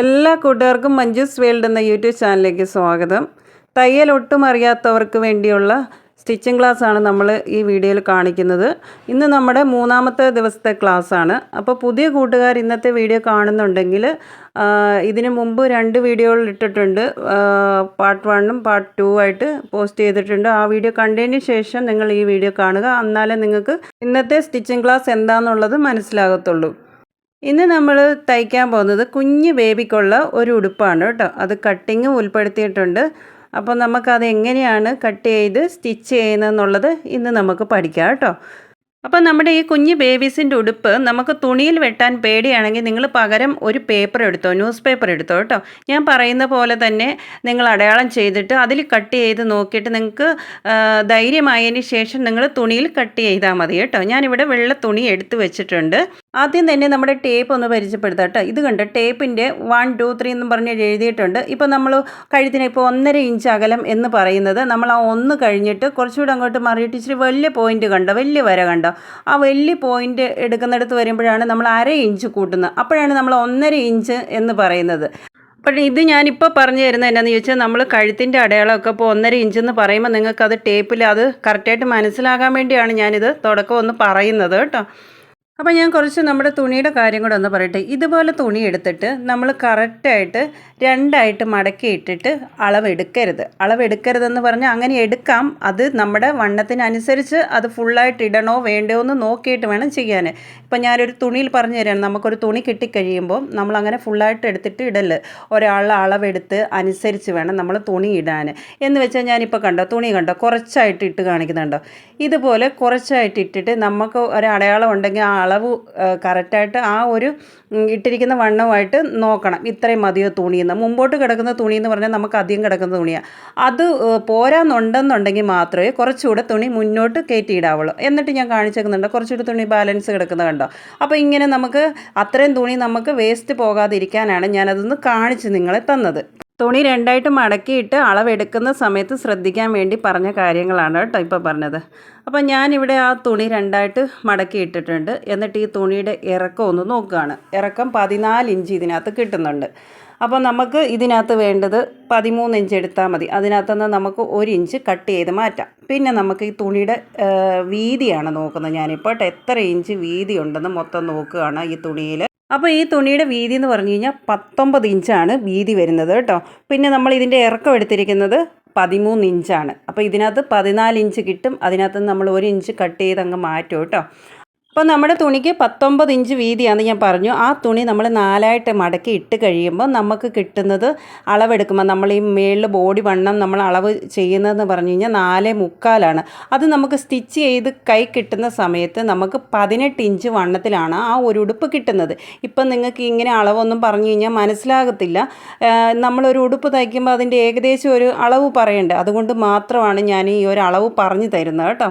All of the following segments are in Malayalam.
എല്ലാ കൂട്ടുകാർക്കും മഞ്ജുസ് വേൾഡ് എന്ന യൂട്യൂബ് ചാനലിലേക്ക് സ്വാഗതം. തയ്യൽ ഒട്ടും അറിയാത്തവർക്ക് വേണ്ടിയുള്ള സ്റ്റിച്ചിങ് ക്ലാസ് ആണ് നമ്മൾ ഈ വീഡിയോയിൽ കാണിക്കുന്നത്. ഇന്ന് നമ്മുടെ മൂന്നാമത്തെ ദിവസത്തെ ക്ലാസ് ആണ് അപ്പോൾ പുതിയ കൂട്ടുകാർ ഇന്നത്തെ വീഡിയോ കാണുന്നുണ്ടെങ്കിൽ ഇതിനു മുമ്പ് രണ്ട് വീഡിയോകൾ ഇട്ടിട്ടുണ്ട്. പാർട്ട് വണ്ണും പാർട്ട് ടു ആയിട്ട് പോസ്റ്റ് ചെയ്തിട്ടുണ്ട്. ആ വീഡിയോ കണ്ടതിന് ശേഷം നിങ്ങൾ ഈ വീഡിയോ കാണുക. എന്നാലേ നിങ്ങൾക്ക് ഇന്നത്തെ സ്റ്റിച്ചിങ് ക്ലാസ് എന്താണെന്നുള്ളത് മനസ്സിലാകത്തുള്ളൂ. ഇന്ന് നമ്മൾ തയ്ക്കാൻ പോകുന്നത് കുഞ്ഞ് ബേബിക്കുള്ള ഒരു ഉടുപ്പാണ് കേട്ടോ. അത് കട്ടിങ് ഉൾപ്പെടുത്തിയിട്ടുണ്ട്. അപ്പോൾ നമുക്കത് എങ്ങനെയാണ് കട്ട് ചെയ്ത് സ്റ്റിച്ച് ചെയ്യുന്നതെന്നുള്ളത് ഇന്ന് നമുക്ക് പഠിക്കാം കേട്ടോ. അപ്പോൾ നമ്മുടെ ഈ കുഞ്ഞ് ബേബീസിന്റെ ഉടുപ്പ് നമുക്ക് തുണിയിൽ വെട്ടാൻ പേടിയാണെങ്കിൽ നിങ്ങൾ പകരം ഒരു പേപ്പർ എടുത്തോ ന്യൂസ് പേപ്പർ എടുത്തോ കേട്ടോ. ഞാൻ പറയുന്ന പോലെ തന്നെ നിങ്ങൾ അടയാളം ചെയ്തിട്ട് അതിൽ കട്ട് ചെയ്ത് നോക്കിയിട്ട് നിങ്ങൾക്ക് ധൈര്യമായതിന് ശേഷം നിങ്ങൾ തുണിയിൽ കട്ട് ചെയ്താൽ മതി കേട്ടോ. ഞാനിവിടെ വെള്ള തുണി എടുത്ത് വെച്ചിട്ടുണ്ട്. ആദ്യം തന്നെ നമ്മുടെ ടേപ്പ് ഒന്ന് പരിചയപ്പെടുത്താം കേട്ടോ. ഇത് കണ്ട് ടേപ്പിന്റെ വൺ ടു ത്രീ എന്നും പറഞ്ഞ് എഴുതിയിട്ടുണ്ട്. ഇപ്പോൾ നമ്മൾ കഴുത്തിന് ഇപ്പോൾ ഒന്നര ഇഞ്ച് അകലം എന്ന് പറയുന്നത് നമ്മൾ ആ ഒന്ന് കഴിഞ്ഞിട്ട് കുറച്ചുകൂടെ അങ്ങോട്ട് മാറിയിട്ട് ഇച്ചിരി വലിയ പോയിന്റ് കണ്ടോ? വലിയ വര കണ്ടോ? ആ വലിയ പോയിന്റ് എടുക്കുന്നിടത്ത് വരുമ്പോഴാണ് നമ്മൾ അര ഇഞ്ച് കൂട്ടുന്നത്. അപ്പോഴാണ് നമ്മൾ ഒന്നര ഇഞ്ച് എന്ന് പറയുന്നത്. അപ്പോൾ ഇത് ഞാനിപ്പോൾ പറഞ്ഞു തരുന്നത് എന്നാന്ന് ചോദിച്ചാൽ നമ്മൾ കഴുത്തിന്റെ അടയാളമൊക്കെ ഇപ്പോൾ ഒന്നര ഇഞ്ച് എന്ന് പറയുമ്പോൾ നിങ്ങൾക്ക് അത് ടേപ്പിൽ അത് കറക്റ്റായിട്ട് മനസ്സിലാകാൻ വേണ്ടിയാണ് ഞാനിത് തുടക്കം ഒന്ന് പറയുന്നത് കേട്ടോ. അപ്പോൾ ഞാൻ കുറച്ച് നമ്മുടെ തുണിയുടെ കാര്യം കൂടെ ഒന്ന് പറയട്ടെ. ഇതുപോലെ തുണി എടുത്തിട്ട് നമ്മൾ കറക്റ്റായിട്ട് രണ്ടായിട്ട് മടക്കി ഇട്ടിട്ട് അളവെടുക്കരുത് അളവെടുക്കരുതെന്ന് പറഞ്ഞാൽ അങ്ങനെ എടുക്കാം. അത് നമ്മുടെ വണ്ണത്തിനനുസരിച്ച് അത് ഫുള്ളായിട്ട് ഇടണോ വേണ്ടയോ എന്ന് നോക്കിയിട്ട് വേണം ചെയ്യാൻ ഇപ്പം ഞാനൊരു തുണിയിൽ പറഞ്ഞു തരാം. നമുക്കൊരു തുണി കിട്ടിക്കഴിയുമ്പോൾ നമ്മൾ അങ്ങനെ ഫുള്ളായിട്ട് എടുത്തിട്ട് ഇടൽ. ഒരാളുടെ അളവെടുത്ത് അനുസരിച്ച് വേണം നമ്മൾ തുണി ഇടാൻ എന്ന് വെച്ചാൽ ഞാനിപ്പോൾ കണ്ടോ തുണി കണ്ടോ കുറച്ചായിട്ട് ഇട്ട് കാണിക്കുന്നുണ്ടോ? ഇതുപോലെ കുറച്ചായിട്ട് ഇട്ടിട്ട് നമുക്ക് ഒരു അടയാളം ഉണ്ടെങ്കിൽ ആ അളവ് കറക്റ്റായിട്ട് ആ ഒരു ഇട്ടിരിക്കുന്ന വണ്ണമായിട്ട് നോക്കണം. ഇത്രയും മതിയോ തുണിയെന്ന്. മുമ്പോട്ട് കിടക്കുന്ന തുണി എന്ന് പറഞ്ഞാൽ നമുക്ക് അധികം കിടക്കുന്ന തുണിയാണ് അത് പോരാന്നുണ്ടെന്നുണ്ടെങ്കിൽ മാത്രമേ കുറച്ചുകൂടെ തുണി മുന്നോട്ട് കയറ്റിയിടാവുള്ളൂ. എന്നിട്ട് ഞാൻ കാണിച്ചേക്കുന്നുണ്ട്. കുറച്ചുകൂടെ തുണി ബാലൻസ് കിടക്കുന്നത് കണ്ടോ? അപ്പോൾ ഇങ്ങനെ നമുക്ക് അത്രയും തുണി നമുക്ക് വേസ്റ്റ് പോകാതിരിക്കാനാണ് ഞാനതൊന്ന് കാണിച്ച് നിങ്ങളെ തന്നത്. തുണി രണ്ടായിട്ട് മടക്കിയിട്ട് അളവെടുക്കുന്ന സമയത്ത് ശ്രദ്ധിക്കാൻ വേണ്ടി പറഞ്ഞ കാര്യങ്ങളാണ് കേട്ടോ ഇപ്പോൾ പറഞ്ഞത്. അപ്പോൾ ഞാനിവിടെ ആ തുണി രണ്ടായിട്ട് മടക്കി ഇട്ടിട്ടുണ്ട് എന്നിട്ട് ഈ തുണിയുടെ ഇറക്കം ഒന്ന് നോക്കുകയാണ്. ഇറക്കം പതിനാല് ഇഞ്ച് ഇതിനകത്ത് കിട്ടുന്നുണ്ട്. അപ്പോൾ നമുക്ക് ഇതിനകത്ത് വേണ്ടത് പതിമൂന്ന് ഇഞ്ച് എടുത്താൽ മതി. അതിനകത്തുനിന്ന് നമുക്ക് ഒരു ഇഞ്ച് കട്ട് ചെയ്ത് മാറ്റാം. പിന്നെ നമുക്ക് ഈ തുണിയുടെ വീതിയാണ് നോക്കുന്നത് ഞാനിപ്പോൾ എത്ര ഇഞ്ച് വീതി ഉണ്ടെന്ന് മൊത്തം നോക്കുകയാണ് ഈ തുണിയിൽ. അപ്പോൾ ഈ തുണിയുടെ വീതി എന്ന് പറഞ്ഞു കഴിഞ്ഞാൽ പത്തൊമ്പത് ഇഞ്ചാണ് വീതി വരുന്നത് കേട്ടോ. പിന്നെ നമ്മൾ ഇതിന്റെ ഇറക്കം എടുത്തിരിക്കുന്നത് പതിമൂന്ന് ഇഞ്ചാണ്. അപ്പോൾ ഇതിനകത്ത് പതിനാല് ഇഞ്ച് കിട്ടും. അതിനകത്ത് നമ്മൾ ഒരു ഇഞ്ച് കട്ട് ചെയ്ത് അങ്ങ് മാറ്റും കേട്ടോ. അപ്പോൾ നമ്മുടെ തുണിക്ക് പത്തൊമ്പത് ഇഞ്ച് വീതിയാണെന്ന് ഞാൻ പറഞ്ഞു. ആ തുണി നമ്മൾ നാലായിട്ട് മടക്കി ഇട്ട് കഴിയുമ്പോൾ നമുക്ക് കിട്ടുന്നത് അളവെടുക്കുമ്പോൾ നമ്മൾ ഈ മേളിൽ ബോഡി വണ്ണം നമ്മൾ അളവ് ചെയ്യുന്നതെന്ന് പറഞ്ഞു കഴിഞ്ഞാൽ നാല് മുക്കാലാണ്. അത് നമുക്ക് സ്റ്റിച്ച് ചെയ്ത് കൈ കിട്ടുന്ന സമയത്ത് നമുക്ക് പതിനെട്ട് ഇഞ്ച് വണ്ണത്തിലാണ് ആ ഒരു ഉടുപ്പ് കിട്ടുന്നത്. ഇപ്പം നിങ്ങൾക്ക് ഇങ്ങനെ അളവൊന്നും പറഞ്ഞു കഴിഞ്ഞാൽ മനസ്സിലാകത്തില്ല. നമ്മളൊരു ഉടുപ്പ് തയ്ക്കുമ്പോൾ അതിന്റെ ഏകദേശം ഒരു അളവ് പറയണ്ടേ? അതുകൊണ്ട് മാത്രമാണ് ഞാൻ ഈ ഒരു അളവ് പറഞ്ഞു തരുന്നത് കേട്ടോ.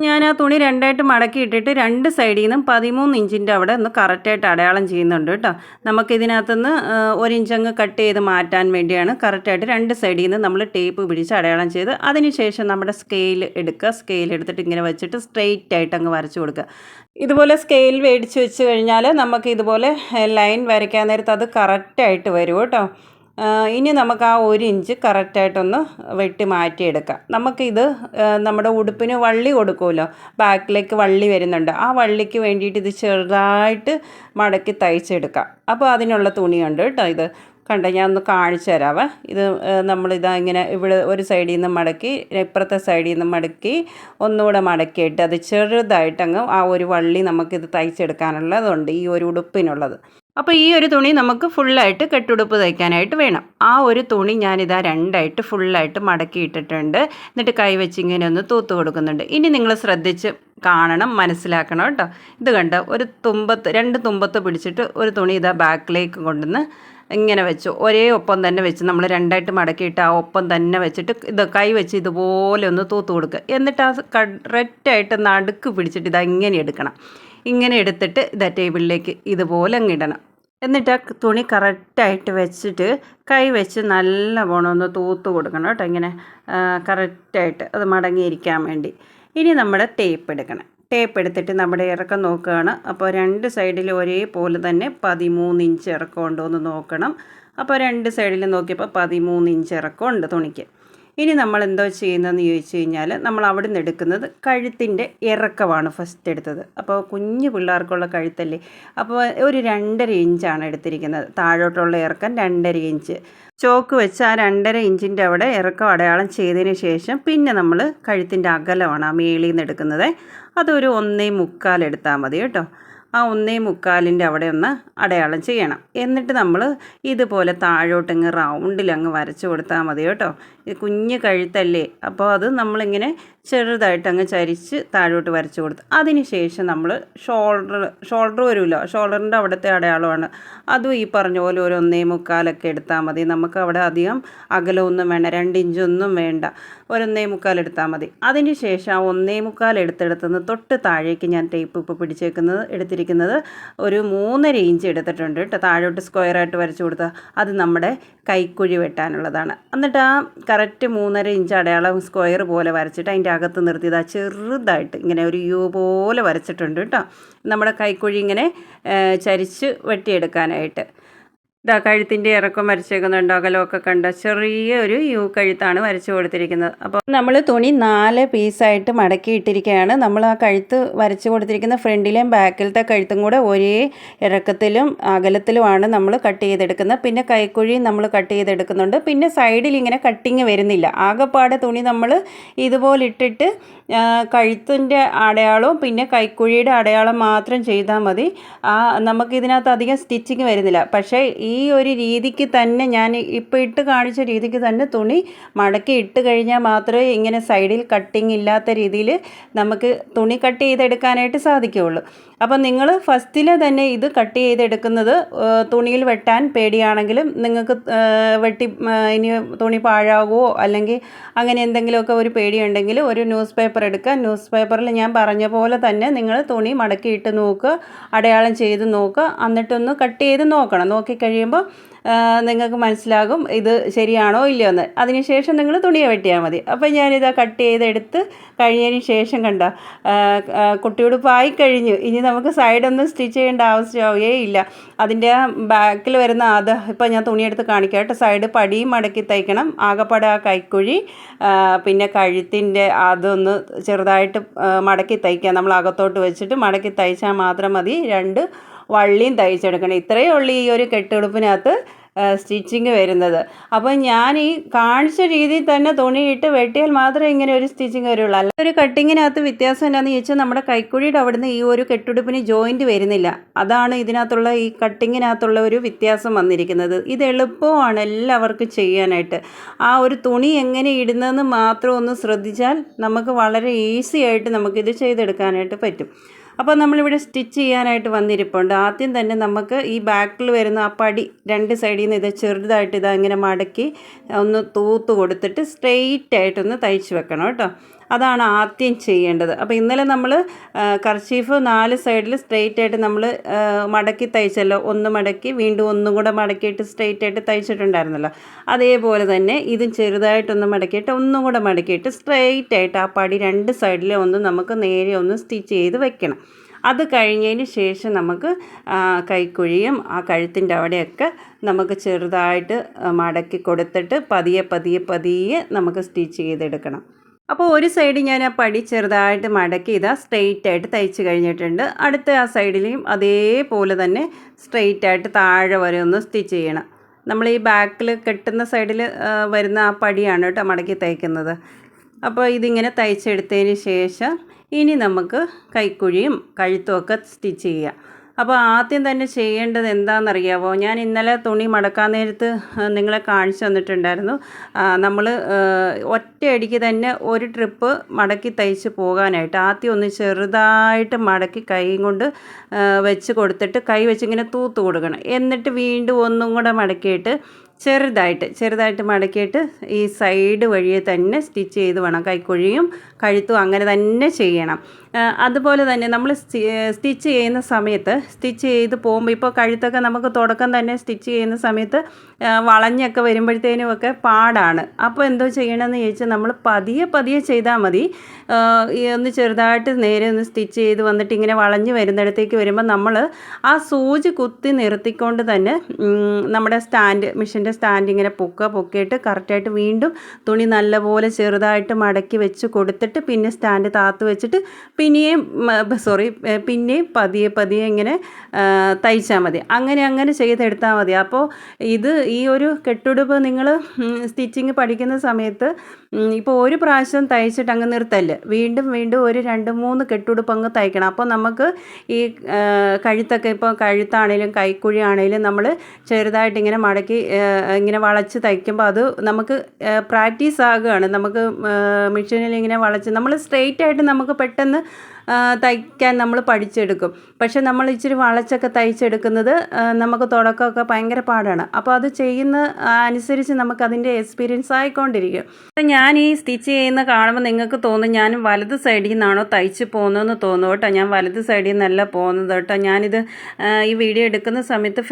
ഞാൻ ആ തുണി രണ്ടായിട്ട് മടക്കി ഇട്ടിട്ട് രണ്ട് സൈഡിൽ നിന്നും പതിമൂന്ന് ഇഞ്ചിന്റെ അവിടെ ഒന്ന് കറക്റ്റായിട്ട് അടയാളം ചെയ്യുന്നുണ്ട് കേട്ടോ. നമുക്ക് ഇതിനകത്തുനിന്ന് ഒരു കട്ട് ചെയ്ത് മാറ്റാൻ വേണ്ടിയാണ് കറക്റ്റായിട്ട് രണ്ട് സൈഡിൽ നിന്ന് നമ്മൾ ടേപ്പ് പിടിച്ച് അടയാളം ചെയ്ത് അതിനുശേഷം നമ്മുടെ സ്കെയിൽ എടുക്കുക. സ്കെയിൽ എടുത്തിട്ട് ഇങ്ങനെ വെച്ചിട്ട് സ്ട്രെയിറ്റ് ആയിട്ട് അങ്ങ് വരച്ചു കൊടുക്കുക. ഇതുപോലെ സ്കെയിൽ മേടിച്ച് വെച്ച് കഴിഞ്ഞാൽ നമുക്ക് ഇതുപോലെ ലൈൻ വരയ്ക്കാൻ നേരത്ത് അത് കറക്റ്റായിട്ട് വരും കേട്ടോ. ഇനി നമുക്ക് ആ ഒരു ഇഞ്ച് കറക്റ്റായിട്ടൊന്ന് വെട്ടി മാറ്റിയെടുക്കാം. നമുക്കിത് നമ്മുടെ ഉടുപ്പിന് വള്ളി കൊടുക്കുമല്ലോ? ബാക്കിലേക്ക് വള്ളി വരുന്നുണ്ട്. ആ വള്ളിക്ക് വേണ്ടിയിട്ട് ഇത് ചെറുതായിട്ട് മടക്കി തയ്ച്ചെടുക്കാം. അപ്പോൾ അതിനുള്ള തുണിയുണ്ട് കേട്ടോ ഇത്. കണ്ടോ ഞാൻ ഒന്ന് കാണിച്ചു തരാവേ. ഇത് നമ്മളിതാ ഇങ്ങനെ ഇവിടെ ഒരു സൈഡിൽ നിന്ന് മടക്കി ഇപ്പുറത്തെ സൈഡിൽ നിന്ന് മടക്കി ഒന്നുകൂടെ മടക്കിയിട്ട് അത് ചെറുതായിട്ടങ്ങ് ആ ഒരു വള്ളി നമുക്കിത് തയ്ച്ചെടുക്കാനുള്ളതുണ്ട് ഈ ഒരു ഉടുപ്പിനുള്ളത്. അപ്പോൾ ഈ ഒരു തുണി നമുക്ക് ഫുള്ളായിട്ട് കെട്ടുടുപ്പ് തയ്ക്കാനായിട്ട് വേണം. ആ ഒരു തുണി ഞാനിതാ രണ്ടായിട്ട് ഫുള്ളായിട്ട് മടക്കി ഇട്ടിട്ടുണ്ട്. എന്നിട്ട് കൈ വെച്ച് ഇങ്ങനെ ഒന്ന് തൂത്ത് കൊടുക്കുന്നുണ്ട്. ഇനി നിങ്ങൾ ശ്രദ്ധിച്ച് കാണണം മനസ്സിലാക്കണം കേട്ടോ. ഇത് കണ്ട? ഒരു തുമ്പത്ത് രണ്ട് തുമ്പത്ത് പിടിച്ചിട്ട് ഒരു തുണി ഇതാ ബാക്കിലേക്ക് കൊണ്ടുവന്ന് ഇങ്ങനെ വെച്ചു. ഒരേ ഒപ്പം തന്നെ വെച്ച് നമ്മൾ രണ്ടായിട്ട് മടക്കിയിട്ട് ആ ഒപ്പം തന്നെ വെച്ചിട്ട് ഇത് കൈ വെച്ച് ഇതുപോലെ ഒന്ന് തൂത്ത് കൊടുക്കുക. എന്നിട്ട് ആ കറക്റ്റായിട്ട് നടുക്ക് പിടിച്ചിട്ട് ഇതാ ഇങ്ങനെ എടുക്കണം. ഇങ്ങനെ എടുത്തിട്ട് ഇതാ ടേബിളിലേക്ക് ഇതുപോലെ അങ്ങ് ഇടണം. എന്നിട്ട് ആ തുണി കറക്റ്റായിട്ട് വെച്ചിട്ട് കൈ വെച്ച് നല്ല ഒന്ന് തൂത്ത് കൊടുക്കണം കേട്ടോ ഇങ്ങനെ കറക്റ്റായിട്ട് അത് മടങ്ങിയിരിക്കാൻ വേണ്ടി. ഇനി നമ്മൾ ടേപ്പ് എടുക്കണം. ടേപ്പ് എടുത്തിട്ട് നമ്മുടെ ഇറക്കം നോക്കുകയാണ്. അപ്പോൾ രണ്ട് സൈഡിൽ ഒരേപോലെ തന്നെ പതിമൂന്ന് ഇഞ്ച് ഇറക്കം ഉണ്ടോ എന്ന് നോക്കണം. അപ്പോൾ രണ്ട് സൈഡിൽ നോക്കിയപ്പോൾ പതിമൂന്ന് ഇഞ്ച് ഇറക്കം ഉണ്ട് തുണിക്ക്. ഇനി നമ്മൾ എന്തോ ചെയ്യുന്നതെന്ന് ചോദിച്ചു കഴിഞ്ഞാൽ നമ്മൾ അവിടെ നിന്ന് എടുക്കുന്നത് കഴുത്തിന്റെ ഇറക്കമാണ് ഫസ്റ്റ് എടുത്തത്. അപ്പോൾ കുഞ്ഞു പിള്ളേർക്കുള്ള കഴുത്തല്ലേ? അപ്പോൾ ഒരു രണ്ടര ഇഞ്ചാണ് എടുത്തിരിക്കുന്നത്. താഴോട്ടുള്ള ഇറക്കം രണ്ടര ഇഞ്ച്. ചോക്ക് വെച്ച് ആ രണ്ടര ഇഞ്ചിന്റെ അവിടെ ഇറക്കം അടയാളം ചെയ്തതിന് ശേഷം പിന്നെ നമ്മൾ കഴുത്തിന്റെ അകലമാണ് ആ മേളിൽ നിന്ന് എടുക്കുന്നത്. അതൊരു ഒന്നേ മുക്കാൽ എടുത്താൽ മതി കേട്ടോ. ആ ഒന്നേ മുക്കാലിന്റെ അവിടെ ഒന്ന് അടയാളം ചെയ്യണം. എന്നിട്ട് നമ്മൾ ഇതുപോലെ താഴോട്ടങ്ങ് റൗണ്ടിൽ അങ്ങ് വരച്ച് കൊടുത്താൽ മതി കേട്ടോ. ഇത് കുഞ്ഞ് കഴുത്തല്ലേ? അപ്പോൾ അത് നമ്മളിങ്ങനെ ചെറുതായിട്ട് അങ്ങ് ചരിച്ച് താഴോട്ട് വരച്ച് കൊടുത്ത് അതിന് ശേഷം നമ്മൾ ഷോൾഡർ ഷോൾഡർ വരുമല്ലോ ഷോൾഡറിന്റെ അവിടുത്തെ അടയാളമാണ്. അതും ഈ പറഞ്ഞ പോലെ ഒരു ഒന്നേ മുക്കാലൊക്കെ എടുത്താൽ മതി. നമുക്ക് അവിടെ അധികം അകലമൊന്നും വേണ്ട രണ്ട് ഇഞ്ചൊന്നും വേണ്ട. ഒരു മുക്കാൽ എടുത്താൽ മതി. അതിന് ശേഷം ആ ഒന്നേ മുക്കാൽ എടുത്തെടുത്തുനിന്ന് തൊട്ട് താഴേക്ക് ഞാൻ ടേപ്പ് ഇപ്പോൾ പിടിച്ചേക്കുന്നത് എടുത്തിരിക്കുന്നത് ഒരു മൂന്നര ഇഞ്ച് എടുത്തിട്ടുണ്ട് കേട്ടോ. താഴോട്ട് സ്ക്വയറായിട്ട് വരച്ച് കൊടുത്താൽ അത് നമ്മുടെ കൈക്കുഴി വെട്ടാനുള്ളതാണ്. എന്നിട്ട് ആ കറക്റ്റ് മൂന്നര ഇഞ്ച് അടയാളം സ്ക്വയർ പോലെ വരച്ചിട്ട് അതിന്റെ അകത്ത് നിർത്തിയത്. ആ ചെറുതായിട്ട് ഇങ്ങനെ ഒരു യു പോലെ വരച്ചിട്ടുണ്ട് കേട്ടോ. നമ്മുടെ കൈക്കുഴി ഇങ്ങനെ ചരിച്ച് വെട്ടിയെടുക്കാനായിട്ട്. ഇതാ കഴുത്തിന്റെ ഇറക്കം വരച്ചേക്കുന്നുണ്ട്. അകലമൊക്കെ കണ്ട ചെറിയ ഒരു യു കഴുത്താണ് വരച്ചു കൊടുത്തിരിക്കുന്നത്. അപ്പോൾ നമ്മൾ തുണി നാല് പീസായിട്ട് മടക്കിയിട്ടിരിക്കുകയാണ് നമ്മൾ ആ കഴുത്ത് വരച്ചു കൊടുത്തിരിക്കുന്ന ഫ്രണ്ടിലെയും ബാക്കിലത്തെ കഴുത്തും കൂടെ ഒരേ ഇറക്കത്തിലും അകലത്തിലുമാണ് നമ്മൾ കട്ട് ചെയ്തെടുക്കുന്നത്. പിന്നെ കൈക്കുഴി നമ്മൾ കട്ട് ചെയ്തെടുക്കുന്നുണ്ട്. പിന്നെ സൈഡിൽ ഇങ്ങനെ കട്ടിങ് വരുന്നില്ല. ആകെപ്പാടെ തുണി നമ്മൾ ഇതുപോലെ ഇട്ടിട്ട് കഴുത്തിന്റെ അടയാളവും പിന്നെ കൈക്കുഴിയുടെ അടയാളം മാത്രം ചെയ്താൽ മതി. ആ നമുക്ക് ഇതിനകത്ത് അധികം സ്റ്റിച്ചിങ് വരുന്നില്ല. പക്ഷേ ഈ ഒരു രീതിക്ക് തന്നെ ഞാൻ ഇപ്പോൾ ഇട്ട് കാണിച്ച രീതിക്ക് തന്നെ തുണി മടക്കി ഇട്ട് കഴിഞ്ഞാൽ മാത്രമേ ഇങ്ങനെ സൈഡിൽ കട്ടിങ് ഇല്ലാത്ത രീതിയിൽ നമുക്ക് തുണി കട്ട് ചെയ്തെടുക്കാനായിട്ട് സാധിക്കുകയുള്ളൂ. അപ്പം നിങ്ങൾ ഫസ്റ്റിൽ തന്നെ ഇത് കട്ട് ചെയ്തെടുക്കുന്നത് തുണിയിൽ വെട്ടാൻ പേടിയാണെങ്കിലും നിങ്ങൾക്ക് വെട്ടി ഇനി തുണി പാഴാകുമോ അല്ലെങ്കിൽ അങ്ങനെ എന്തെങ്കിലുമൊക്കെ ഒരു പേടിയുണ്ടെങ്കിൽ ഒരു ന്യൂസ് പേപ്പർ എടുക്കുക. ന്യൂസ് പേപ്പറിൽ ഞാൻ പറഞ്ഞ പോലെ തന്നെ നിങ്ങൾ തുണി മടക്കിയിട്ട് നോക്കുക അടയാളം ചെയ്ത് നോക്കുക. എന്നിട്ടൊന്ന് കട്ട് ചെയ്ത് നോക്കണം. നോക്കിക്കഴിയുമ്പോൾ നിങ്ങൾക്ക് മനസ്സിലാകും ഇത് ശരിയാണോ ഇല്ലയോ എന്ന് അതിനുശേഷം നിങ്ങൾ തുണിയെ വെട്ടിയാൽ മതി. അപ്പോൾ ഞാനിത് കട്ട് ചെയ്തെടുത്ത് കഴിഞ്ഞതിന് ശേഷം കണ്ട കുട്ടിയുടുപ്പായി കഴിഞ്ഞു. ഇനി നമുക്ക് സൈഡൊന്നും സ്റ്റിച്ച് ചെയ്യേണ്ട ആവശ്യമേ ഇല്ല. അതിന്റെ ബാക്കിൽ വരുന്ന അത് ഇപ്പോൾ ഞാൻ തുണിയെടുത്ത് കാണിക്കാം കേട്ടോ. സൈഡ് പടിയും മടക്കി തയ്ക്കണം. ആകെപ്പാടെ ആ കൈക്കുഴി പിന്നെ കഴുത്തിന്റെ അതൊന്ന് ചെറുതായിട്ട് മടക്കി തയ്ക്കാം. നമ്മൾ അകത്തോട്ട് വെച്ചിട്ട് മടക്കി തയ്ച്ചാൽ മാത്രം മതി. രണ്ട് വള്ളിയും തയ്ച്ചെടുക്കണം ഇത്രയേ ഉള്ളൂ ഈ ഒരു കെട്ടുടുപ്പിനകത്ത് സ്റ്റിച്ചിങ് വരുന്നത്. അപ്പോൾ ഞാൻ ഈ കാണിച്ച രീതിയിൽ തന്നെ തുണിയിട്ട് വെട്ടിയാൽ മാത്രമേ ഇങ്ങനെ ഒരു സ്റ്റിച്ചിങ് വരുള്ളൂ. അല്ല ഒരു കട്ടിങ്ങിനകത്ത് വ്യത്യാസം എന്താണെന്ന് ചോദിച്ചാൽ നമ്മുടെ കൈക്കുഴിയുടെ അവിടുന്ന് ഈ ഒരു കെട്ടുടുപ്പിന് ജോയിന്റ് വരുന്നില്ല. അതാണ് ഇതിനകത്തുള്ള ഈ കട്ടിങ്ങിനകത്തുള്ള ഒരു വ്യത്യാസം വന്നിരിക്കുന്നത്. ഇത് എളുപ്പമാണ് എല്ലാവർക്കും ചെയ്യാനായിട്ട്. ആ ഒരു തുണി എങ്ങനെ ഇടുന്നതെന്ന് മാത്രം ഒന്ന് ശ്രദ്ധിച്ചാൽ നമുക്ക് വളരെ ഈസി ആയിട്ട് നമുക്കിത് ചെയ്തെടുക്കാനായിട്ട് പറ്റും. അപ്പോൾ നമ്മളിവിടെ സ്റ്റിച്ച് ചെയ്യാനായിട്ട് വന്നിരിപ്പുണ്ട്. ആദ്യം തന്നെ നമുക്ക് ഈ ബാക്കിൽ വരുന്ന ആ പടി രണ്ട് സൈഡിൽ നിന്ന് ഇത് ചെറുതായിട്ട് ഇതാ ഇങ്ങനെ മടക്കി ഒന്ന് തൂത്ത് കൊടുത്തിട്ട് സ്ട്രെയിറ്റ് ആയിട്ടൊന്ന് തയ്ച്ച് വെക്കണം കേട്ടോ. അതാണ് ആദ്യം ചെയ്യേണ്ടത്. അപ്പോൾ ഇന്നലെ നമ്മൾ കർച്ചീഫ് നാല് സൈഡിൽ സ്ട്രെയിറ്റ് ആയിട്ട് നമ്മൾ മടക്കി തയ്ച്ചല്ലോ. ഒന്ന് മടക്കി വീണ്ടും ഒന്നും കൂടെ മടക്കിയിട്ട് സ്ട്രെയിറ്റ് ആയിട്ട് തയ്ച്ചിട്ടുണ്ടായിരുന്നല്ലോ. അതേപോലെ തന്നെ ഇതും ചെറുതായിട്ടൊന്ന് മടക്കിയിട്ട് ഒന്നും കൂടെ മടക്കിയിട്ട് സ്ട്രെയിറ്റ് ആയിട്ട് ആ പടി രണ്ട് സൈഡിലെ ഒന്ന് നമുക്ക് നേരെ ഒന്ന് സ്റ്റിച്ച് ചെയ്ത് വെക്കണം. അത് കഴിഞ്ഞതിന് ശേഷം നമുക്ക് കൈക്കുഴിയും ആ കഴുത്തിന്റെ അവിടെയൊക്കെ നമുക്ക് ചെറുതായിട്ട് മടക്കി കൊടുത്തിട്ട് പതിയെ പതിയെ പതിയെ നമുക്ക് സ്റ്റിച്ച് ചെയ്തെടുക്കണം. അപ്പോൾ ഒരു സൈഡ് ഞാൻ ആ പടി ചെറുതായിട്ട് മടക്കി ഇതാ സ്ട്രെയിറ്റ് ആയിട്ട് തയ്ച്ച് കഴിഞ്ഞിട്ടുണ്ട്. അടുത്ത ആ സൈഡിലെയും അതേപോലെ തന്നെ സ്ട്രെയിറ്റ് ആയിട്ട് താഴെ വരെ ഒന്ന് സ്റ്റിച്ച് ചെയ്യണം. നമ്മൾ ഈ ബാക്കിൽ കെട്ടുന്ന സൈഡിൽ വരുന്ന ആ പടിയാണ് കേട്ടോ മടക്കി തയ്ക്കുന്നത്. അപ്പോൾ ഇതിങ്ങനെ തയ്ച്ചെടുത്തതിന് ശേഷം ഇനി നമുക്ക് കൈക്കുഴിയും കഴുത്തുമൊക്കെ സ്റ്റിച്ച് ചെയ്യാം. അപ്പോൾ ആദ്യം തന്നെ ചെയ്യേണ്ടത് എന്താണെന്നറിയാമോ ഞാൻ ഇന്നലെ തുണി മടക്കാൻ നേരത്ത് നിങ്ങളെ കാണിച്ചു തന്നിട്ടുണ്ടായിരുന്നു. നമ്മൾ ഒറ്റയടിക്ക് തന്നെ ഒരു ട്രിപ്പ് മടക്കി തയ്ച്ച് പോകാനായിട്ട് ആദ്യം ഒന്ന് ചെറുതായിട്ട് മടക്കി കൈ കൊണ്ട് വെച്ച് കൊടുത്തിട്ട് കൈ വെച്ച് ഇങ്ങനെ തൂത്ത് കൊടുക്കണം. എന്നിട്ട് വീണ്ടും ഒന്നും കൂടെ മടക്കിയിട്ട് ചെറുതായിട്ട് ചെറുതായിട്ട് മടക്കിയിട്ട് ഈ സൈഡ് വഴിയെ തന്നെ സ്റ്റിച്ച് ചെയ്ത് വേണം. കൈക്കൊഴിയും കഴുത്തും അങ്ങനെ തന്നെ ചെയ്യണം. അതുപോലെ തന്നെ നമ്മൾ സ്റ്റിച്ച് ചെയ്യുന്ന സമയത്ത് സ്റ്റിച്ച് ചെയ്ത് പോകുമ്പോൾ ഇപ്പോൾ കഴുത്തൊക്കെ നമുക്ക് തുടക്കം തന്നെ സ്റ്റിച്ച് ചെയ്യുന്ന സമയത്ത് വളഞ്ഞൊക്കെ വരുമ്പോഴത്തേനും ഒക്കെ പാടാണ്. അപ്പോൾ എന്തോ ചെയ്യണമെന്ന് ചോദിച്ചാൽ നമ്മൾ പതിയെ പതിയെ ചെയ്താൽ മതി. ഒന്ന് ചെറുതായിട്ട് നേരെ ഒന്ന് സ്റ്റിച്ച് ചെയ്ത് വന്നിട്ട് ഇങ്ങനെ വളഞ്ഞ് വരുന്നിടത്തേക്ക് വരുമ്പോൾ നമ്മൾ ആ സൂചി കുത്തി നിർത്തിക്കൊണ്ട് തന്നെ നമ്മുടെ സ്റ്റാൻഡ് മെഷീന്റെ സ്റ്റാൻഡ് ഇങ്ങനെ പൊക്കുക പൊക്കിയിട്ട് കറക്റ്റായിട്ട് വീണ്ടും തുണി നല്ലപോലെ ചെറുതായിട്ട് മടക്കി വെച്ച് കൊടുത്തിട്ട് പിന്നെ സ്റ്റാൻഡ് താത്ത് വെച്ചിട്ട് പിന്നെയും സോറി പിന്നെയും പതിയെ പതിയെ ഇങ്ങനെ തയ്ച്ചാൽ മതി. അങ്ങനെ അങ്ങനെ ചെയ്തെടുത്താൽ മതി. അപ്പോൾ ഇത് ഈ ഒരു കെട്ടുടുപ്പ് നിങ്ങൾ സ്റ്റിച്ചിങ് പഠിക്കുന്ന സമയത്ത് ഇപ്പോൾ ഒരു പ്രാവശ്യം തയ്ച്ചിട്ട് അങ്ങ് നിർത്തല്ല. വീണ്ടും വീണ്ടും ഒരു രണ്ട് മൂന്ന് കെട്ടുടുപ്പ് അങ്ങ് തയ്ക്കണം. അപ്പോൾ നമുക്ക് ഈ കഴുത്തൊക്കെ ഇപ്പോൾ കഴുത്താണേലും കൈക്കുഴി ആണേലും നമ്മൾ ചെറുതായിട്ട് ഇങ്ങനെ മടക്കി ഇങ്ങനെ വളച്ച് തയ്ക്കുമ്പോൾ അത് നമുക്ക് പ്രാക്ടീസ് ആകുകയാണ് നമുക്ക് മെഷീനിൽ ഇങ്ങനെ വളച്ച് നമ്മൾ സ്ട്രെയിറ്റ് ആയിട്ട് നമുക്ക് പെട്ടെന്ന് തയ്ക്കാൻ നമ്മൾ പഠിച്ചെടുക്കും. പക്ഷെ നമ്മൾ ഇച്ചിരി വളച്ചൊക്കെ തയ്ച്ചെടുക്കുന്നത് നമുക്ക് തുടക്കമൊക്കെ ഭയങ്കര പാടാണ്. അപ്പോൾ അത് ചെയ്യുന്ന അനുസരിച്ച് നമുക്കതിന്റെ എക്സ്പീരിയൻസ് ആയിക്കൊണ്ടിരിക്കും. അപ്പം ഞാൻ ഈ സ്റ്റിച്ച് ചെയ്യുന്ന കാണുമ്പോൾ നിങ്ങൾക്ക് തോന്നും ഞാൻ വലത് സൈഡിൽ നിന്നാണോ തയ്ച്ച് പോകുന്നതെന്ന് തോന്നും കേട്ടോ. ഞാൻ വലത് സൈഡിൽ നിന്നല്ല പോകുന്നത് കേട്ടോ. ഞാനിത് ഈ വീഡിയോ എടുക്കുന്ന സമയത്ത്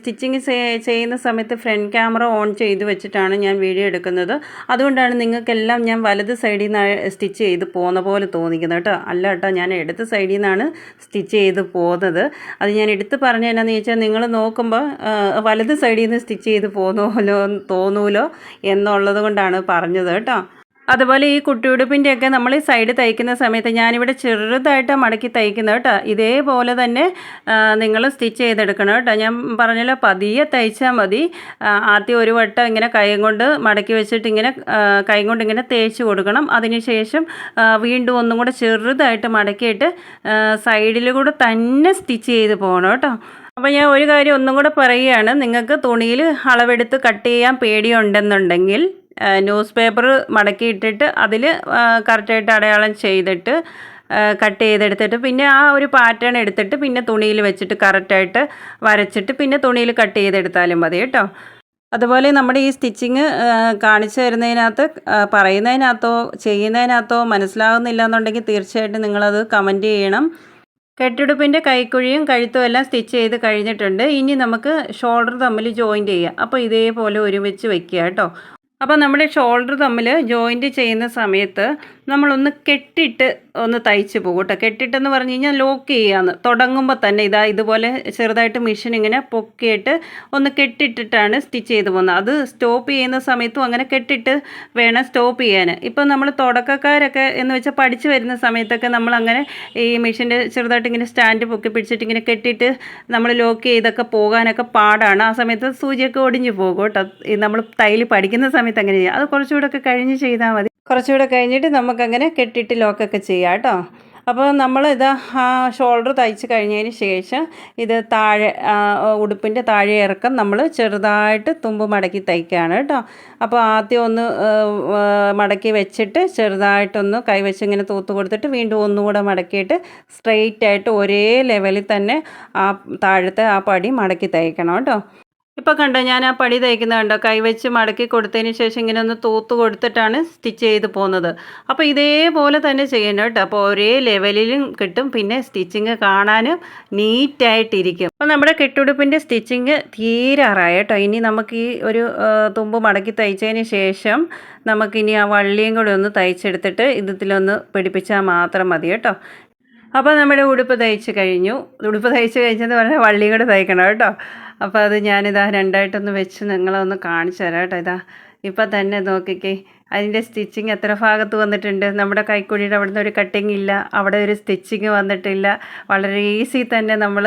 സ്റ്റിച്ചിങ് ചെയ്യുന്ന സമയത്ത് ഫ്രണ്ട് ക്യാമറ ഓൺ ചെയ്ത് വെച്ചിട്ടാണ് ഞാൻ വീഡിയോ എടുക്കുന്നത്. അതുകൊണ്ടാണ് നിങ്ങൾക്കെല്ലാം ഞാൻ വലത് സൈഡിൽ നിന്ന് സ്റ്റിച്ച് ചെയ്ത് പോകുന്ന പോലെ തോന്നിക്കുന്നത് കേട്ടോ. അല്ല കേട്ടോ ഞാൻ എടുത്ത സൈഡിൽ നിന്നാണ് സ്റ്റിച്ച് ചെയ്ത് പോകുന്നത് അത് ഞാൻ എടുത്ത് പറഞ്ഞ എന്നാന്ന് ചോദിച്ചാൽ നിങ്ങൾ നോക്കുമ്പോൾ വലത് സൈഡിൽ നിന്ന് സ്റ്റിച്ച് ചെയ്ത് പോകുന്നോലോ തോന്നൂലോ എന്നുള്ളത് കൊണ്ടാണ് പറഞ്ഞത് കേട്ടോ. അതുപോലെ ഈ കുട്ടിയുടുപ്പിന്റെയൊക്കെ നമ്മൾ സൈഡ് തയ്ക്കുന്ന സമയത്ത് ഞാനിവിടെ ചെറുതായിട്ട് മടക്കി തയ്ക്കുന്നത് കേട്ടോ. ഇതേപോലെ തന്നെ നിങ്ങൾ സ്റ്റിച്ച് ചെയ്തെടുക്കണം കേട്ടോ. ഞാൻ പറഞ്ഞല്ലോ പതിയെ തയ്ച്ചാൽ മതി. ആദ്യം ഒരു വട്ടം ഇങ്ങനെ കൈ കൊണ്ട് മടക്കി വെച്ചിട്ട് ഇങ്ങനെ കൈ കൊണ്ട് ഇങ്ങനെ തേച്ച് കൊടുക്കണം. അതിനുശേഷം വീണ്ടും ഒന്നും കൂടെ ചെറുതായിട്ട് മടക്കിയിട്ട് സൈഡിൽ കൂടെ തന്നെ സ്റ്റിച്ച് ചെയ്ത് പോകണം കേട്ടോ. അപ്പോൾ ഞാൻ ഒരു കാര്യം ഒന്നും കൂടെ പറയുകയാണ്. നിങ്ങൾക്ക് തുണിയിൽ അളവെടുത്ത് കട്ട് ചെയ്യാൻ പേടിയുണ്ടെന്നുണ്ടെങ്കിൽ ന്യൂസ് പേപ്പർ മടക്കിയിട്ടിട്ട് അതിൽ കറക്റ്റായിട്ട് അടയാളം ചെയ്തിട്ട് കട്ട് ചെയ്തെടുത്തിട്ട് പിന്നെ ആ ഒരു പാറ്റേൺ എടുത്തിട്ട് പിന്നെ തുണിയിൽ വെച്ചിട്ട് കറക്റ്റായിട്ട് വരച്ചിട്ട് പിന്നെ തുണിയിൽ കട്ട് ചെയ്തെടുത്താലും മതി കേട്ടോ. അതുപോലെ നമ്മുടെ ഈ സ്റ്റിച്ചിങ് കാണിച്ചു തരുന്നതിനകത്ത് പറയുന്നതിനകത്തോ ചെയ്യുന്നതിനകത്തോ മനസ്സിലാകുന്നില്ല എന്നുണ്ടെങ്കിൽ തീർച്ചയായിട്ടും നിങ്ങളത് കമന്റ് ചെയ്യണം. കെട്ടിടുപ്പിന്റെ കൈക്കുഴിയും കഴുത്തും എല്ലാം സ്റ്റിച്ച് ചെയ്ത് കഴിഞ്ഞിട്ടുണ്ട്. ഇനി നമുക്ക് ഷോൾഡർ തമ്മിൽ ജോയിന്റ് ചെയ്യാം. അപ്പോൾ ഇതേപോലെ ഒരുമിച്ച് വെക്കുക കേട്ടോ. അപ്പോൾ നമ്മുടെ ഷോൾഡർ തമ്മിൽ ജോയിന്റ് ചെയ്യുന്ന സമയത്ത് നമ്മളൊന്ന് കെട്ടിട്ട് ഒന്ന് തയ്ച്ച് പോകും കേട്ടോ. കെട്ടിട്ടെന്ന് പറഞ്ഞു കഴിഞ്ഞാൽ ലോക്ക് ചെയ്യാന്ന്. തുടങ്ങുമ്പോൾ തന്നെ ഇതാ ഇതുപോലെ ചെറുതായിട്ട് മെഷീൻ ഇങ്ങനെ പൊക്കിയിട്ട് ഒന്ന് കെട്ടിട്ടിട്ടാണ് സ്റ്റിച്ച് ചെയ്ത് പോകുന്നത്. അത് സ്റ്റോപ്പ് ചെയ്യുന്ന സമയത്തും അങ്ങനെ കെട്ടിട്ട് വേണം സ്റ്റോപ്പ് ചെയ്യാൻ ഇപ്പം നമ്മൾ തുടക്കക്കാരൊക്കെ എന്ന് വെച്ചാൽ പഠിച്ചു വരുന്ന സമയത്തൊക്കെ നമ്മൾ അങ്ങനെ ഈ മെഷീന്റെ ചെറുതായിട്ട് ഇങ്ങനെ സ്റ്റാൻഡ് പൊക്കി പിടിച്ചിട്ട് ഇങ്ങനെ കെട്ടിയിട്ട് നമ്മൾ ലോക്ക് ചെയ്തൊക്കെ പോകാനൊക്കെ പാടാണ്. ആ സമയത്ത് സൂചിയൊക്കെ ഒടിഞ്ഞു പോകും കേട്ടോ. നമ്മൾ തയ്യൽ പഠിക്കുന്ന സമയത്ത് അങ്ങനെ ചെയ്യാം അത് കുറച്ചുകൂടെ ഒക്കെ കഴിഞ്ഞ് ചെയ്താൽ മതി. കുറച്ചുകൂടെ കഴിഞ്ഞിട്ട് നമുക്കങ്ങനെ കെട്ടിയിട്ട് ലോക്കൊക്കെ ചെയ്യാം കേട്ടോ. അപ്പോൾ നമ്മൾ ഇത് ആ ഷോൾഡർ തയ്ച്ച് കഴിഞ്ഞതിന് ശേഷം ഇത് താഴെ ഉടുപ്പിന്റെ താഴെ ഇറക്കം നമ്മൾ ചെറുതായിട്ട് തുമ്പ് മടക്കി തയ്ക്കുകയാണ് കേട്ടോ. അപ്പോൾ ആദ്യം ഒന്ന് മടക്കി വെച്ചിട്ട് ചെറുതായിട്ടൊന്ന് കൈവച്ച് ഇങ്ങനെ തൂത്ത് കൊടുത്തിട്ട് വീണ്ടും ഒന്നുകൂടെ മടക്കിയിട്ട് സ്ട്രെയിറ്റ് ആയിട്ട് ഒരേ ലെവലിൽ തന്നെ ആ താഴത്തെ ആ പടി മടക്കി തയ്ക്കണം കേട്ടോ. ഇപ്പോൾ കണ്ടോ ഞാൻ ആ പടി തയ്ക്കുന്നത് കണ്ടോ കൈവച്ച് മടക്കി കൊടുത്തതിന് ശേഷം ഇങ്ങനെ ഒന്ന് തൂത്ത് കൊടുത്തിട്ടാണ് സ്റ്റിച്ച് ചെയ്ത് പോകുന്നത്. അപ്പോൾ ഇതേപോലെ തന്നെ ചെയ്യണം കേട്ടോ. അപ്പോൾ ഒരേ ലെവലിലും കിട്ടും പിന്നെ സ്റ്റിച്ചിങ് കാണാനും നീറ്റായിട്ടിരിക്കും. അപ്പോൾ നമ്മുടെ കെട്ടുടുപ്പിന്റെ സ്റ്റിച്ചിങ് തീരാറായ കേട്ടോ. ഇനി നമുക്ക് ഈ ഒരു തുമ്പ് മടക്കി തയ്ച്ചതിന് ശേഷം നമുക്കിനി ആ വള്ളിയും കൂടെ ഒന്ന് തയ്ച്ചെടുത്തിട്ട് ഇതിലൊന്ന് പിടിപ്പിച്ചാൽ മാത്രം മതി കേട്ടോ. അപ്പോൾ നമ്മുടെ ഉടുപ്പ് തയ്ച്ച് കഴിഞ്ഞു. ഉടുപ്പ് തയ്ച്ച് കഴിഞ്ഞെന്ന് പറഞ്ഞാൽ വള്ളിയും കൂടെ തയ്ക്കണം കേട്ടോ. അപ്പോൾ അത് ഞാനിതാ രണ്ടായിട്ടൊന്ന് വെച്ച് നിങ്ങളെ ഒന്ന് കാണിച്ചു തരാം കേട്ടോ. ഇതാ ഇപ്പം തന്നെ നോക്കിക്കേ അതിന്റെ സ്റ്റിച്ചിങ് എത്ര ഭാഗത്ത് വന്നിട്ടുണ്ട്? നമ്മുടെ കൈക്കുഴിയുടെ അവിടെ നിന്ന് ഒരു കട്ടിങ് ഇല്ല അവിടെ ഒരു സ്റ്റിച്ചിങ് വന്നിട്ടില്ല. വളരെ ഈസി തന്നെ നമ്മൾ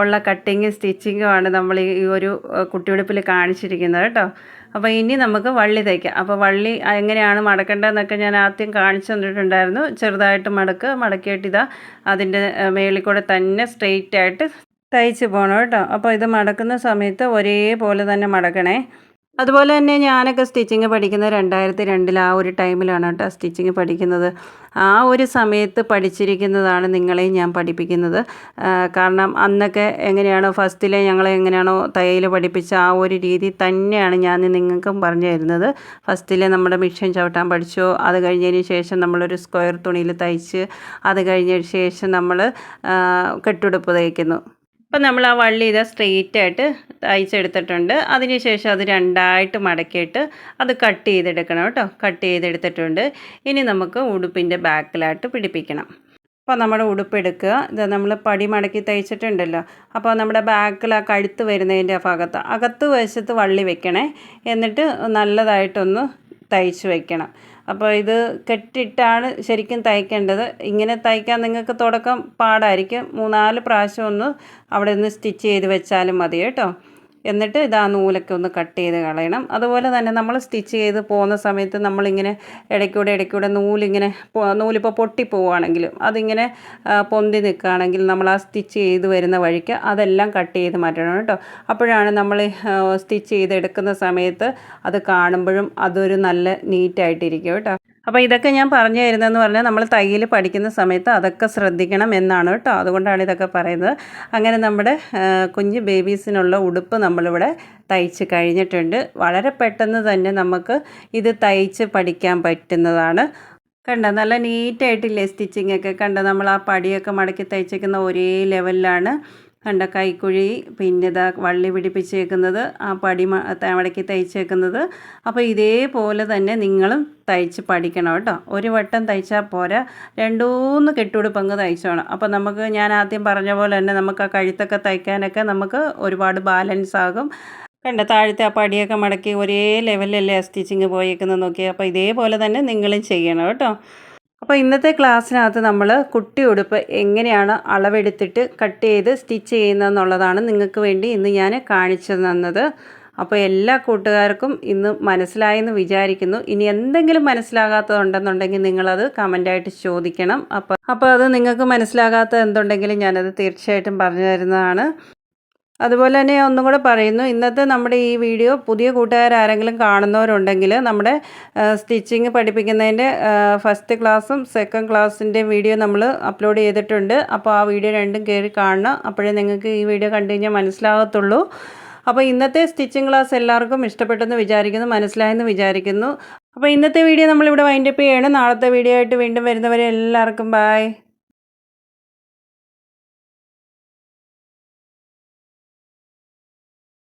ഉള്ള കട്ടിങ്ങും സ്റ്റിച്ചിങ്ങുമാണ് നമ്മൾ ഈ ഒരു കുട്ടിയുടുപ്പിൽ കാണിച്ചിരിക്കുന്നത് കേട്ടോ. അപ്പോൾ ഇനി നമുക്ക് വള്ളി തയ്ക്കാം അപ്പോൾ വള്ളി എങ്ങനെയാണ് മടക്കേണ്ടതെന്നൊക്കെ ഞാൻ ആദ്യം കാണിച്ചു തന്നിട്ടുണ്ടായിരുന്നു. ചെറുതായിട്ട് മടക്കുക മടക്കിയിട്ട് ഇതാ അതിന്റെ മേളിൽ കൂടെ തന്നെ സ്ട്രെയിറ്റ് ആയിട്ട് തയ്ച്ച് പോകണം കേട്ടോ. അപ്പോൾ ഇത് മടക്കുന്ന സമയത്ത് ഒരേപോലെ തന്നെ മടക്കണേ. അതുപോലെ തന്നെ ഞാനൊക്കെ സ്റ്റിച്ചിങ് പഠിക്കുന്നത് രണ്ടായിരത്തി രണ്ടിൽ ആ ഒരു ടൈമിലാണ് കേട്ടോ സ്റ്റിച്ചിങ് പഠിക്കുന്നത്. ആ ഒരു സമയത്ത് പഠിച്ചിരിക്കുന്നതാണ് നിങ്ങളെയും ഞാൻ പഠിപ്പിക്കുന്നത്. കാരണം അന്നൊക്കെ എങ്ങനെയാണോ ഫസ്റ്റിലെ ഞങ്ങളെ എങ്ങനെയാണോ തയ്യൽ പഠിപ്പിച്ച ആ ഒരു രീതി തന്നെയാണ് ഞാൻ നിങ്ങൾക്കും പറഞ്ഞു തരുന്നത്. ഫസ്റ്റിലെ നമ്മുടെ മിഷൻ ചവിട്ടാൻ പഠിച്ചോ അത് കഴിഞ്ഞതിന് ശേഷം നമ്മളൊരു സ്ക്വയർ തുണിയിൽ തയ്ച്ച് അത് കഴിഞ്ഞതിന് ശേഷം നമ്മൾ കെട്ടുടുപ്പ് തയ്ക്കുന്നു. അപ്പം നമ്മൾ ആ വള്ളി ഇത് സ്ട്രെയിറ്റ് ആയിട്ട് തയ്ച്ചെടുത്തിട്ടുണ്ട്. അതിനുശേഷം അത് രണ്ടായിട്ട് മടക്കിയിട്ട് അത് കട്ട് ചെയ്തെടുക്കണം കേട്ടോ. കട്ട് ചെയ്തെടുത്തിട്ടുണ്ട്. ഇനി നമുക്ക് ഉടുപ്പിന്റെ ബാക്കിലായിട്ട് പിടിപ്പിക്കണം. അപ്പോൾ നമ്മുടെ ഉടുപ്പ് എടുക്കുക. ഇത് നമ്മൾ പടി മടക്കി തയ്ച്ചിട്ടുണ്ടല്ലോ. അപ്പോൾ നമ്മുടെ ബാക്കിൽ ആ കഴുത്ത് വരുന്നതിന്റെ ഭാഗത്ത് അകത്ത് വശത്ത് വള്ളി വെക്കണേ. എന്നിട്ട് നല്ലതായിട്ടൊന്ന് തയ്ച്ച് വയ്ക്കണം അപ്പോൾ ഇത് കെട്ടിട്ടാണ് ശരിക്കും തയ്ക്കേണ്ടത്. ഇങ്ങനെ തയ്ക്കാൻ നിങ്ങൾക്ക് തുടക്കം പാടായിരിക്കും. മൂന്നാൽ പ്രാവശ്യം ഒന്ന് അവിടെ നിന്ന് സ്റ്റിച്ച് ചെയ്ത് വെച്ചാലും മതി കേട്ടോ. എന്നിട്ട് ഇത് ആ നൂലൊക്കെ ഒന്ന് കട്ട് ചെയ്ത് കളയണം. അതുപോലെ തന്നെ നമ്മൾ സ്റ്റിച്ച് ചെയ്ത് പോകുന്ന സമയത്ത് നമ്മളിങ്ങനെ ഇടയ്ക്കൂടെ ഇടയ്ക്കൂടെ നൂലിങ്ങനെ നൂലിപ്പോൾ പൊട്ടിപ്പോവുകയാണെങ്കിലും അതിങ്ങനെ പൊന്തി നിൽക്കുകയാണെങ്കിൽ നമ്മൾ ആ സ്റ്റിച്ച് ചെയ്ത് വരുന്ന വഴിക്ക് അതെല്ലാം കട്ട് ചെയ്ത് മാറ്റണം കേട്ടോ. അപ്പോഴാണ് നമ്മൾ സ്റ്റിച്ച് ചെയ്തെടുക്കുന്ന സമയത്ത് അത് കാണുമ്പോഴും അതൊരു നല്ല നീറ്റായിട്ടിരിക്കും കേട്ടോ. അപ്പോൾ ഇതൊക്കെ ഞാൻ പറഞ്ഞു തരുന്നതെന്ന് പറഞ്ഞാൽ നമ്മൾ തയ്യൽ പഠിക്കുന്ന സമയത്ത് അതൊക്കെ ശ്രദ്ധിക്കണം എന്നാണ് കേട്ടോ. അതുകൊണ്ടാണ് ഇതൊക്കെ പറയുന്നത്. അങ്ങനെ നമ്മുടെ കുഞ്ഞ് ബേബീസിനുള്ള ഉടുപ്പ് നമ്മളിവിടെ തയ്ച്ച് കഴിഞ്ഞിട്ടുണ്ട്. വളരെ പെട്ടെന്ന് തന്നെ നമുക്ക് ഇത് തയ്ച്ച് പഠിക്കാൻ പറ്റുന്നതാണ്. കണ്ട? നല്ല നീറ്റായിട്ടില്ലേ സ്റ്റിച്ചിങ് ഒക്കെ കണ്ട? നമ്മൾ ആ പടിയൊക്കെ മടക്കി തയ്ച്ചേക്കുന്ന ഒരേ ലെവലിലാണ് കണ്ട കൈക്കുഴി പിന്നെ ഇതാ വള്ളി പിടിപ്പിച്ചേക്കുന്നത് ആ പടി മടക്കി തയ്ച്ചേക്കുന്നത്. അപ്പോൾ ഇതേപോലെ തന്നെ നിങ്ങളും തയ്ച്ച് പഠിക്കണം കേട്ടോ. ഒരു വട്ടം തയ്ച്ചാൽ പോരാ. രണ്ടൂന്ന് കെട്ടുടുപ്പങ്ങ് തയ്ച്ചോണം അപ്പോൾ നമുക്ക് ഞാൻ ആദ്യം പറഞ്ഞ പോലെ തന്നെ നമുക്ക് ആ കഴുത്തൊക്കെ തയ്ക്കാനൊക്കെ നമുക്ക് ഒരുപാട് ബാലൻസ് ആകും. കണ്ട താഴത്തെ ആ പടിയൊക്കെ മടക്കി ഒരേ ലെവലിലല്ലേ സ്റ്റിച്ചിങ് പോയേക്കുന്നത് നോക്കി അപ്പോൾ ഇതേപോലെ തന്നെ നിങ്ങളും ചെയ്യണം കേട്ടോ. അപ്പോൾ ഇന്നത്തെ ക്ലാസ്സിനകത്ത് നമ്മൾ കുട്ടി ഉടുപ്പ് എങ്ങനെയാണ് അളവെടുത്തിട്ട് കട്ട് ചെയ്ത് സ്റ്റിച്ച് ചെയ്യുന്നതെന്നുള്ളതാണ് നിങ്ങൾക്ക് വേണ്ടി ഇന്ന് ഞാൻ കാണിച്ചു തന്നത്. അപ്പോൾ എല്ലാ കൂട്ടുകാർക്കും ഇന്ന് മനസ്സിലായെന്ന് വിചാരിക്കുന്നു. ഇനി എന്തെങ്കിലും മനസ്സിലാകാത്തതുണ്ടെന്നുണ്ടെങ്കിൽ നിങ്ങളത് കമന്റായിട്ട് ചോദിക്കണം. അപ്പോൾ അപ്പോൾ അത് നിങ്ങൾക്ക് മനസ്സിലാകാത്ത എന്തുണ്ടെങ്കിലും ഞാനത് തീർച്ചയായിട്ടും പറഞ്ഞു തരുന്നതാണ്. അതുപോലെ തന്നെ ഒന്നും കൂടെ പറയുന്നു. ഇന്നത്തെ നമ്മുടെ ഈ വീഡിയോ പുതിയ കൂട്ടുകാരാരെങ്കിലും കാണുന്നവരുണ്ടെങ്കിൽ നമ്മുടെ സ്റ്റിച്ചിങ് പഠിപ്പിക്കുന്നതിന്റെ ഫസ്റ്റ് ക്ലാസ്സും സെക്കൻഡ് ക്ലാസ്സിന്റെ വീഡിയോ നമ്മൾ അപ്ലോഡ് ചെയ്തിട്ടുണ്ട്. അപ്പോൾ ആ വീഡിയോ രണ്ടും കയറി കാണണം. അപ്പോഴേ നിങ്ങൾക്ക് ഈ വീഡിയോ കണ്ടു കഴിഞ്ഞാൽ മനസ്സിലാകത്തുള്ളൂ. അപ്പോൾ ഇന്നത്തെ സ്റ്റിച്ചിങ് ക്ലാസ് എല്ലാവർക്കും ഇഷ്ടപ്പെട്ടെന്ന് വിചാരിക്കുന്നു മനസ്സിലായെന്ന് വിചാരിക്കുന്നു. അപ്പോൾ ഇന്നത്തെ വീഡിയോ നമ്മളിവിടെ വൈൻഡപ്പ് ചെയ്യണം. നാളത്തെ വീഡിയോ ആയിട്ട് വീണ്ടും വരുന്നവരെ എല്ലാവർക്കും ബായ്